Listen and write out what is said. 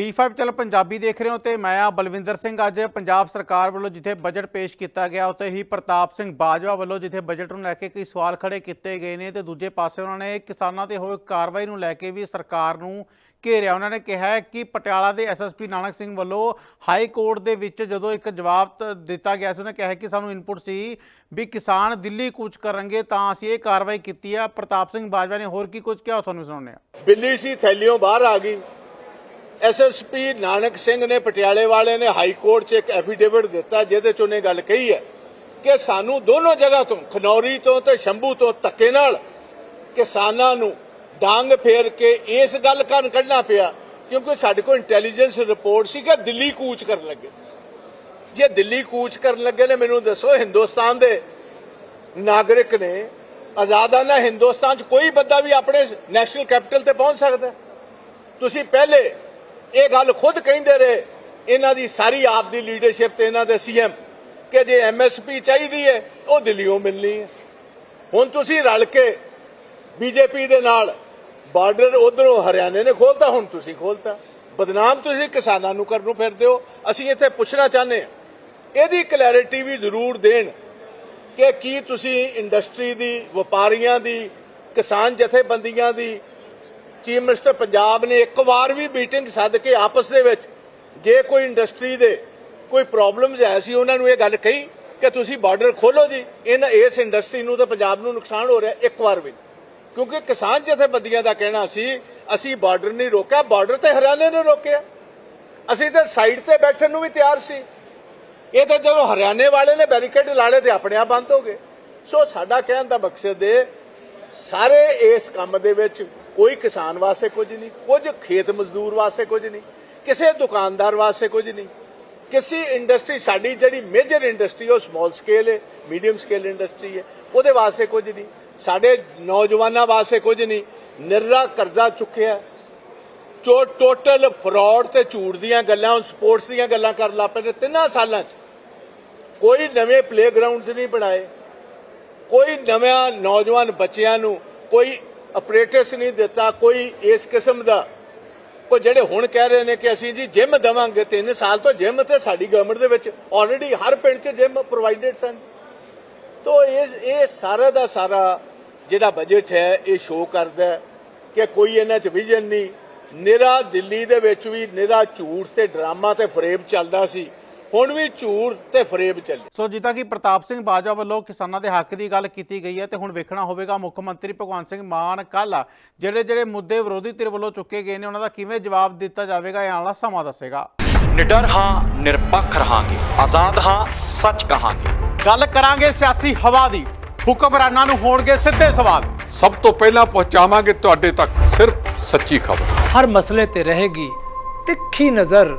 D5 ਚਲ ਪੰਜਾਬੀ ਦੇਖ ਰਹੇ ਹੋ ਤੇ ਮੈਂ ਆ ਬਲਵਿੰਦਰ ਸਿੰਘ ਅੱਜ ਪੰਜਾਬ ਸਰਕਾਰ ਵੱਲੋਂ ਜਿੱਥੇ ਬਜਟ ਪੇਸ਼ ਕੀਤਾ ਗਿਆ, ਉੱਥੇ ਹੀ ਪ੍ਰਤਾਪ ਸਿੰਘ ਬਾਜਵਾ ਵੱਲੋਂ ਜਿੱਥੇ ਬਜਟ ਨੂੰ ਲੈ ਕੇ ਕਈ ਸਵਾਲ ਖੜੇ ਕੀਤੇ ਗਏ ਨੇ ਤੇ ਦੂਜੇ ਪਾਸੇ ਉਹਨਾਂ ਨੇ ਕਿਸਾਨਾਂ ਤੇ ਹੋਏ ਕਾਰਵਾਈ ਨੂੰ ਲੈ ਕੇ ਵੀ ਸਰਕਾਰ ਨੂੰ ਘੇਰਿਆ। ਉਹਨਾਂ ਨੇ ਕਿਹਾ ਕਿ ਪਟਿਆਲਾ ਦੇ ਐਸਐਸਪੀ ਨਾਨਕ ਸਿੰਘ ਵੱਲੋਂ ਹਾਈ ਕੋਰਟ ਦੇ ਵਿੱਚ ਜਦੋਂ ਇੱਕ ਜਵਾਬ ਦਿੱਤਾ ਗਿਆ ਸੀ, ਉਹਨੇ ਕਿਹਾ ਕਿ ਸਾਨੂੰ ਇਨਪੁਟ ਸੀ ਵੀ ਕਿਸਾਨ ਦਿੱਲੀ ਕੂਚ ਕਰਨਗੇ ਤਾਂ ਅਸੀਂ ਇਹ ਕਾਰਵਾਈ ਕੀਤੀ ਆ। ਪ੍ਰਤਾਪ ਸਿੰਘ ਬਾਜਵਾ ਨੇ ਹੋਰ ਕੀ ਕੁਝ ਕਿਹਾ ਤੁਹਾਨੂੰ ਸੁਣਾਉਂਦੇ ਆ ਬਿੱਲੀ ਸੀ, ਥੈਲਿਓਂ ਬਾਹਰ ਆ ਗਈ। ਐਸਐਸਪੀ ਨਾਨਕ ਸਿੰਘ ਨੇ ਪਟਿਆਲੇ ਵਾਲੇ ਨੇ ਹਾਈ ਕੋਰਟ 'ਚ ਇੱਕ ਐਫੀਡੇਵਿਟ ਦਿੱਤਾ, ਜਿਹਦੇ 'ਚ ਉਹਨੇ ਗੱਲ ਕਹੀ ਹੈ ਕਿ ਸਾਨੂੰ ਦੋਨੋਂ ਜਗ੍ਹਾ ਤੋਂ, ਖਨੌਰੀ ਤੋਂ ਤੇ ਸ਼ੰਭੂ ਤੋਂ ਧੱਕੇ ਨਾਲ ਕਿਸਾਨਾਂ ਨੂੰ ਡਾਂਗ ਫੇਰ ਕੇ ਇਸ ਗੱਲ ਕਾਰਨ ਕੱਢਣਾ ਪਿਆ, ਕਿਉਂਕਿ ਸਾਡੇ ਕੋਲ ਇੰਟੈਲੀਜੈਂਸ ਰਿਪੋਰਟ ਸੀ ਕਿ ਦਿੱਲੀ ਕੂਚ ਕਰਨ ਲੱਗੇ। ਜੇ ਦਿੱਲੀ ਕੂਚ ਕਰਨ ਲੱਗੇ ਨੇ, ਮੈਨੂੰ ਦੱਸੋ, ਹਿੰਦੁਸਤਾਨ ਦੇ ਨਾਗਰਿਕ ਨੇ ਆਜ਼ਾਦਾਨਾ ਹਿੰਦੁਸਤਾਨ 'ਚ ਕੋਈ ਬੰਦਾ ਵੀ ਆਪਣੇ ਨੈਸ਼ਨਲ ਕੈਪੀਟਲ ਤੇ ਪਹੁੰਚ ਸਕਦਾ ਤੁਸੀਂ ਪਹਿਲੇ ਇਹ ਗੱਲ ਖੁਦ ਕਹਿੰਦੇ ਰਹੇ। ਇਹਨਾਂ ਦੀ ਸਾਰੀ ਆਪ ਦੀ ਲੀਡਰਸ਼ਿਪ ਤੇ ਇਹਨਾਂ ਦੇ ਸੀਐਮ ਕਿ ਜੇ ਐਮਐਸਪੀ ਚਾਹੀਦੀ ਹੈ ਉਹ ਦਿੱਲੀੋਂ ਮਿਲਣੀ ਹੈ ਹੁਣ ਤੁਸੀਂ ਰਲ ਕੇ ਬੀਜੇਪੀ ਦੇ ਨਾਲ ਬਾਰਡਰ ਉਧਰੋਂ ਹਰਿਆਣੇ ਨੇ ਖੋਲਤਾ, ਹੁਣ ਤੁਸੀਂ ਖੋਲਤਾ। ਬਦਨਾਮ ਤੁਸੀਂ ਕਿਸਾਨਾਂ ਨੂੰ ਕਰਨ ਨੂੰ ਫਿਰਦੇ ਹੋ। ਅਸੀਂ ਇੱਥੇ ਪੁੱਛਣਾ ਚਾਹੁੰਦੇ ਹਾਂ, ਇਹਦੀ ਕਲੈਰਿਟੀ ਵੀ ਜ਼ਰੂਰ ਦੇਣ ਕਿ ਕੀ ਤੁਸੀਂ ਇੰਡਸਟਰੀ ਦੀ, ਵਪਾਰੀਆਂ ਦੀ, ਕਿਸਾਨ ਜਥੇਬੰਦੀਆਂ ਦੀ ਚੀਫ ਮਿਨਿਸਟਰ ਪੰਜਾਬ ਨੇ ਇੱਕ ਵਾਰ ਵੀ ਮੀਟਿੰਗ ਸੱਦ ਕੇ ਆਪਸ ਦੇ ਵਿੱਚ ਜੇ ਕੋਈ ਇੰਡਸਟਰੀ ਦੇ ਕੋਈ ਪ੍ਰੋਬਲਮਸ ਹੈ ਸੀ ਉਹਨਾਂ ਨੂੰ ਇਹ ਗੱਲ ਕਹੀ ਕਿ ਤੁਸੀਂ ਬਾਰਡਰ ਖੋਲੋ ਜੀ। ਇਹਨਾਂ ਇਸ ਇੰਡਸਟਰੀ ਨੂੰ ਤਾਂ ਪੰਜਾਬ ਨੂੰ ਨੁਕਸਾਨ ਹੋ ਰਿਹਾ ਇੱਕ ਵਾਰ ਵੀ। ਕਿਉਂਕਿ ਕਿਸਾਨ ਜਥੇਬੰਦੀਆਂ ਦਾ ਕਹਿਣਾ ਸੀ, ਅਸੀਂ ਬਾਰਡਰ ਨਹੀਂ ਰੋਕਿਆ, ਬਾਰਡਰ ਤੇ ਹਰਿਆਣੇ ਨੇ ਰੋਕਿਆ। ਅਸੀਂ ਤਾਂ ਸਾਈਡ ਤੇ ਬੈਠਣ ਨੂੰ ਵੀ ਤਿਆਰ ਸੀ। ਇਹ ਤਾਂ ਜਦੋਂ ਹਰਿਆਣੇ ਵਾਲੇ ਨੇ ਬੈਰੀਕੇਡ ਲਾ ਲਏ ਤੇ ਆਪਣੇ ਆਪ ਬੰਦ ਹੋ ਗਏ। ਸੋ ਸਾਡਾ ਕਹਿਣ ਦਾ ਮਕਸਦ ਹੈ ਸਾਰੇ ਇਸ ਕੰਮ ਦੇ ਵਿੱਚ ਕੋਈ ਕਿਸਾਨ ਵਾਸਤੇ ਕੁਝ ਨਹੀਂ, ਕੁਝ ਖੇਤ ਮਜ਼ਦੂਰ ਵਾਸਤੇ ਕੁਝ ਨਹੀਂ, ਕਿਸੇ ਦੁਕਾਨਦਾਰ ਵਾਸਤੇ ਕੁਝ ਨਹੀਂ। ਕਿਸੇ ਇੰਡਸਟਰੀ ਸਾਡੀ ਜਿਹੜੀ ਮੇਜਰ ਇੰਡਸਟਰੀ ਉਹ ਸਮਾਲ ਸਕੇਲ ਹੈ ਮੀਡੀਅਮ ਸਕੇਲ ਇੰਡਸਟਰੀ ਹੈ ਉਹਦੇ ਵਾਸਤੇ ਕੁਝ ਨਹੀਂ। ਸਾਡੇ ਨੌਜਵਾਨਾਂ ਵਾਸਤੇ ਕੁਝ ਨਹੀਂ। ਨਿਰਰਾ ਕਰਜ਼ਾ ਚੁੱਕਿਆ। ਜੋ ਟੋਟਲ ਫਰਾਡ ਤੇ ਝੂਠ ਦੀਆਂ ਗੱਲਾਂ, ਹੁਣ ਸਪੋਰਟਸ ਦੀਆਂ ਗੱਲਾਂ ਕਰ ਲੱਗ ਪਏ ਨੇ ਤਿੰਨਾਂ ਸਾਲਾਂ 'ਚ। ਕੋਈ ਨਵੇਂ ਪਲੇਗਰਾਉਂਡਸ ਨਹੀਂ ਬਣਾਏ। ਕੋਈ ਨਵਾਂ ਨੌਜਵਾਨ ਬੱਚਿਆਂ ਨੂੰ ਕੋਈ ਆਪਰੇਟਰਸ ਨਹੀਂ ਦਿੱਤਾ, ਕੋਈ ਇਸ ਕਿਸਮ ਦਾ। ਕੋਈ ਜਿਹੜੇ ਹੁਣ ਕਹਿ ਰਹੇ ਨੇ ਕਿ ਅਸੀਂ ਜੀ ਜਿਮ ਦੇਵਾਂਗੇ 3 ਸਾਲ ਤੋਂ ਜਿਮ ਤੇ ਸਾਡੀ ਗਵਰਨਮੈਂਟ ਦੇ ਵਿੱਚ ਆਲਰੇਡੀ ਹਰ ਪਿੰਡ 'ਚ ਜਿਮ ਪ੍ਰੋਵਾਈਡਡ ਸਨ। ਤੋ ਇਸ, ਇਹ ਸਾਰਾ ਦਾ ਸਾਰਾ ਜਿਹੜਾ ਬਜਟ ਹੈ, ਇਹ ਸ਼ੋਅ ਕਰਦਾ ਕਿ ਕੋਈ ਇਹਨਾਂ 'ਚ ਵਿਜ਼ਨ ਨਹੀਂ। ਨਿਰਾ ਦਿੱਲੀ ਦੇ ਵਿੱਚ ਵੀ ਨਿਰਾ ਝੂਠ ਤੇ ਡਰਾਮਾ ਤੇ ਫਰੇਬ ਚੱਲਦਾ ਸੀ। ਹੁਣ ਵੀ ਝੂਠ ਤੇ ਫਰੇਬ ਚੱਲੇ। ਸੋ ਜਿੱਦਾਂ ਕਿ ਪ੍ਰਤਾਪ ਸਿੰਘ ਬਾਜਵਾ ਵੱਲੋਂ ਕਿਸਾਨਾਂ ਦੇ ਹੱਕ ਦੀ ਗੱਲ ਕੀਤੀ ਗਈ ਹੈ ਤੇ ਹੁਣ ਵੇਖਣਾ ਹੋਵੇਗਾ ਮੁੱਖ ਮੰਤਰੀ ਭਗਵੰਤ ਸਿੰਘ ਮਾਨ ਕੱਲ ਜਿਹੜੇ ਜਿਹੜੇ ਮੁੱਦੇ ਵਿਰੋਧੀ ਧਿਰ ਵੱਲੋਂ ਚੁੱਕੇ ਗਏ ਨੇ ਉਹਨਾਂ ਦਾ ਕਿਵੇਂ ਜਵਾਬ ਦਿੱਤਾ ਜਾਵੇਗਾ ਇਹ ਆਉਣ ਵਾਲਾ ਸਮਾਂ ਦੱਸੇਗਾ। ਨਿਡਰ ਹਾਂ ਨਿਰਪੱਖ ਰਹਾਂਗੇ। ਆਜ਼ਾਦ ਹਾਂ ਸੱਚ ਕਹਾਂਗੇ। ਗੱਲ ਕਰਾਂਗੇ ਸਿਆਸੀ ਹਵਾ ਦੀ। ਹੁਕਮਰਾਨਾਂ ਨੂੰ ਹੋਣਗੇ ਸਿੱਧੇ ਸਵਾਲ। ਸਭ ਤੋਂ ਪਹਿਲਾਂ ਪਹੁੰਚਾਵਾਂਗੇ ਤੁਹਾਡੇ ਤੱਕ ਸਿਰਫ ਸੱਚੀ ਖਬਰ। ਹਰ ਮਸਲੇ ਤੇ ਰਹੇਗੀ ਤਿੱਖੀ ਨਜ਼ਰ।